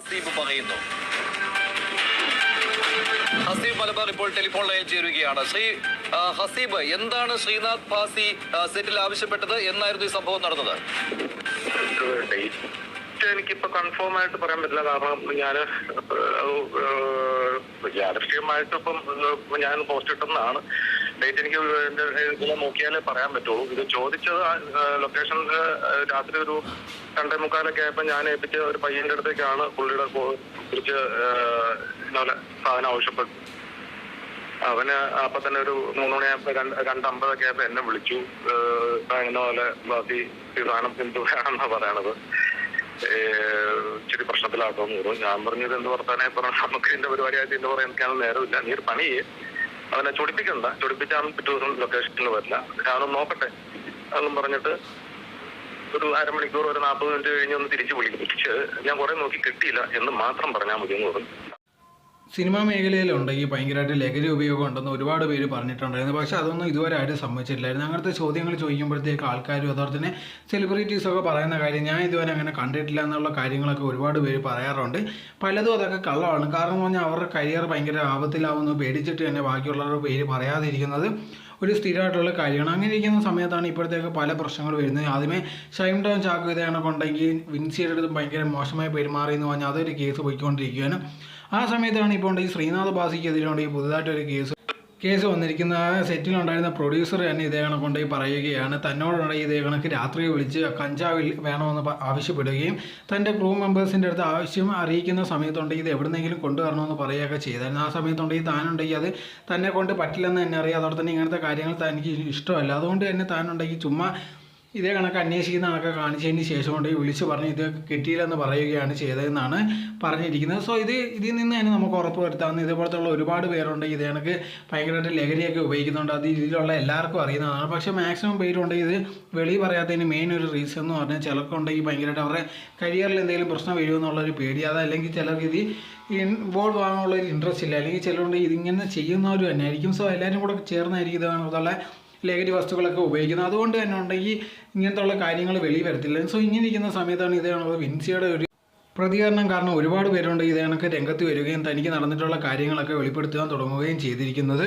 ഹസീബ് പറയുന്നു. ഹസീബ് മലബാർ ഇപ്പോൾ telephone line ചേരുകയാണ് ശ്രീ ഹസീബ് എന്താണ് ശ്രീനാഥ് ഭാസി സെറ്റിൽ ആവശ്യപ്പെട്ടത്? എന്നായിരുന്നു ഈ സംഭവം നടന്നത്? എനിക്കിപ്പോ കൺഫേം ആയിട്ട് പറയാൻ പറ്റില്ല. കാരണം ഞാൻ യാദൃശ്ചികമായിട്ട് ഇപ്പം ഞാൻ പോസ്റ്റ് ഇട്ടെന്നാണ് ഡേറ്റ് എനിക്ക് ഇതിനെ നോക്കിയാലേ പറയാൻ പറ്റുള്ളൂ. ഇത് ചോദിച്ചത് ലൊക്കേഷൻ രാത്രി ഒരു രണ്ടേ മുക്കാലൊക്കെ ആയപ്പോ ഞാൻ ഏൽപ്പിച്ച ഒരു പയ്യന്റെ അടുത്തേക്കാണ് പുള്ളിയുടെ കുറിച്ച് ഇന്നലെ സാധനം ആവശ്യപ്പെട്ടു അവന് അപ്പൊ തന്നെ ഒരു മൂന്ന് രണ്ട് രണ്ടമ്പതൊക്കെ ആയപ്പോ എന്നെ വിളിച്ചു. ഇന്ന പോലെ ബാക്കി സാധനം എന്ത് വേണമെന്നാ പറയണത്. ഇച്ചിരി പ്രശ്നത്തിലാട്ടോന്ന് പറഞ്ഞു ഞാൻ പറഞ്ഞത് എന്ത് വർത്താനായി പറഞ്ഞു നമുക്ക് ഇതിന്റെ പരിപാടിയായിട്ട് എന്ത് പറയാൻ എനിക്കാണ് നേരമില്ല. നീ ഒരു പണി അവനെ ചൊടിപ്പിക്കണ്ട. ചൊടിപ്പിച്ചാൽ പിറ്റേ ദിവസം ലൊക്കേഷനിൽ വരില്ല. ഞാനൊന്ന് നോക്കട്ടെ. എന്നും പറഞ്ഞിട്ട് ഒരു അരമണിക്കൂർ ഒരു നാൽപ്പത് മിനിറ്റ് കഴിഞ്ഞ് ഒന്ന് തിരിച്ചു വിളിച്ച് ഞാൻ കുറെ നോക്കി കിട്ടിയില്ല എന്ന് മാത്രം പറഞ്ഞാൽ മതി എന്ന് പറഞ്ഞു. സിനിമാ മേഖലയിലുണ്ട്. ഈ ഭയങ്കരമായിട്ട് ലഹരി ഉപയോഗം ഉണ്ടെന്ന് ഒരുപാട് പേര് പറഞ്ഞിട്ടുണ്ടായിരുന്നു. പക്ഷെ അതൊന്നും ഇതുവരെ ആരും സമ്മതിച്ചിട്ടില്ലായിരുന്നു. അങ്ങനത്തെ ചോദ്യങ്ങൾ ചോദിക്കുമ്പോഴത്തേക്ക് ആൾക്കാരും അതുപോലെ തന്നെ സെലിബ്രിറ്റീസൊക്കെ പറയുന്ന കാര്യം ഞാൻ ഇതുവരെ അങ്ങനെ കണ്ടിട്ടില്ല എന്നുള്ള കാര്യങ്ങളൊക്കെ ഒരുപാട് പേര് പറയാറുണ്ട്. പലതും അതൊക്കെ കള്ളമാണ്. കാരണം പറഞ്ഞാൽ അവരുടെ കരിയർ ഭയങ്കര ആപത്തിലാവുന്നു. പേടിച്ചിട്ട് തന്നെ ബാക്കിയുള്ളവരുടെ പേര് പറയാതിരിക്കുന്നത് ഒരു സ്ഥിരമായിട്ടുള്ള കാര്യമാണ്. അങ്ങനെ ഇരിക്കുന്ന സമയത്താണ് ഇപ്പോഴത്തേക്ക് പല പ്രശ്നങ്ങൾ വരുന്നത്. ആദ്യമേ ഷൈം ടൗൺ ചാക്ക് ഇതേ കണക്കുണ്ടെങ്കിൽ വിൻസിയുടെ അടുത്ത് ഭയങ്കര മോശമായി പെരുമാറി എന്ന് പറഞ്ഞാൽ അതൊരു കേസ് പോയിക്കൊണ്ടിരിക്കുകയാണ്. ആ സമയത്താണ് ഇപ്പോൾ ഈ ശ്രീനാഥ് ബാസിക്കെതിരെ ഈ പുതുതായിട്ടൊരു കേസ് കേസ് വന്നിരിക്കുന്ന ആ സെറ്റിലുണ്ടായിരുന്ന പ്രൊഡ്യൂസർ തന്നെ ഇതേ കണക്ക് കൊണ്ടുപോയി പറയുകയാണ്. തന്നോടുള്ള ഇതേ കണക്ക് രാത്രി വിളിച്ച് കഞ്ചാവിൽ വേണമെന്ന് ആവശ്യപ്പെടുകയും തന്റെ ക്രൂ മെമ്പേഴ്സിന്റെ അടുത്ത് ആവശ്യം അറിയിക്കുന്ന സമയത്തുണ്ടെങ്കിൽ ഇത് എവിടുന്നെങ്കിലും കൊണ്ടുവരണമെന്ന് പറയുകയൊക്കെ ചെയ്തായിരുന്നു. ആ സമയത്തുണ്ടെങ്കിൽ താനുണ്ടെങ്കിൽ അത് തന്നെ കൊണ്ട് പറ്റില്ലെന്ന് തന്നെ അറിയാം. അതോടെ തന്നെ ഇങ്ങനത്തെ കാര്യങ്ങൾ തനിക്ക് ഇഷ്ടമല്ല. അതുകൊണ്ട് തന്നെ താനുണ്ടെങ്കിൽ ചുമ്മാ ഇതേ കണക്ക് അന്വേഷിക്കുന്ന കണക്ക് കാണിച്ചതിന് ശേഷം കൊണ്ട് വിളിച്ച് പറഞ്ഞ് ഇത് കിട്ടിയില്ലെന്ന് പറയുകയാണ് ചെയ്തതെന്നാണ് പറഞ്ഞിരിക്കുന്നത്. സോ ഇത് ഇതിൽ നിന്ന് തന്നെ നമുക്ക് ഉറപ്പ് വരുത്താവുന്ന ഇതുപോലത്തുള്ള ഒരുപാട് പേരുണ്ട്. ഇത് കണക്ക് ഭയങ്കരമായിട്ട് ലഹരിയൊക്കെ ഉപയോഗിക്കുന്നുണ്ട്. അത് ഇതിലുള്ള എല്ലാവർക്കും അറിയുന്നതാണ്. പക്ഷേ മാക്സിമം പേരുണ്ട് ഇത് വെളി പറയാത്തതിന് മെയിൻ ഒരു റീസൺ എന്ന് പറഞ്ഞാൽ ചിലർക്കുണ്ടെങ്കിൽ ഭയങ്കരമായിട്ട് അവരുടെ കരിയറിൽ എന്തെങ്കിലും പ്രശ്നം വരുമെന്നുള്ളൊരു പേടി. അതല്ലെങ്കിൽ ചിലർക്ക് ഇത് ഇൻവോൾവ് ആകാനുള്ള ഒരു ഇൻട്രസ്റ്റ് ഇല്ല. അല്ലെങ്കിൽ ചിലരുണ്ട് ഇതിങ്ങനെ ചെയ്യുന്നവരും തന്നെ ആയിരിക്കും സോ എല്ലാവരും കൂടെ ചേർന്നായിരിക്കും ഇതുള്ള ലഹരി വസ്തുക്കളൊക്കെ ഉപയോഗിക്കുന്നത്. അതുകൊണ്ട് തന്നെ ഉണ്ടെങ്കിൽ ഇങ്ങനത്തെ കാര്യങ്ങൾ വെളി വരത്തില്ല. സോ ഇങ്ങനെ ഇരിക്കുന്ന സമയത്താണ് ഇതാണുള്ളത് വിൻസിയുടെ ഒരു പ്രതികരണം കാരണം ഒരുപാട് പേരുണ്ട് ഇതേ കണക്ക് രംഗത്ത് വരികയും തനിക്ക് നടന്നിട്ടുള്ള കാര്യങ്ങളൊക്കെ വെളിപ്പെടുത്താൻ തുടങ്ങുകയും ചെയ്തിരിക്കുന്നത്.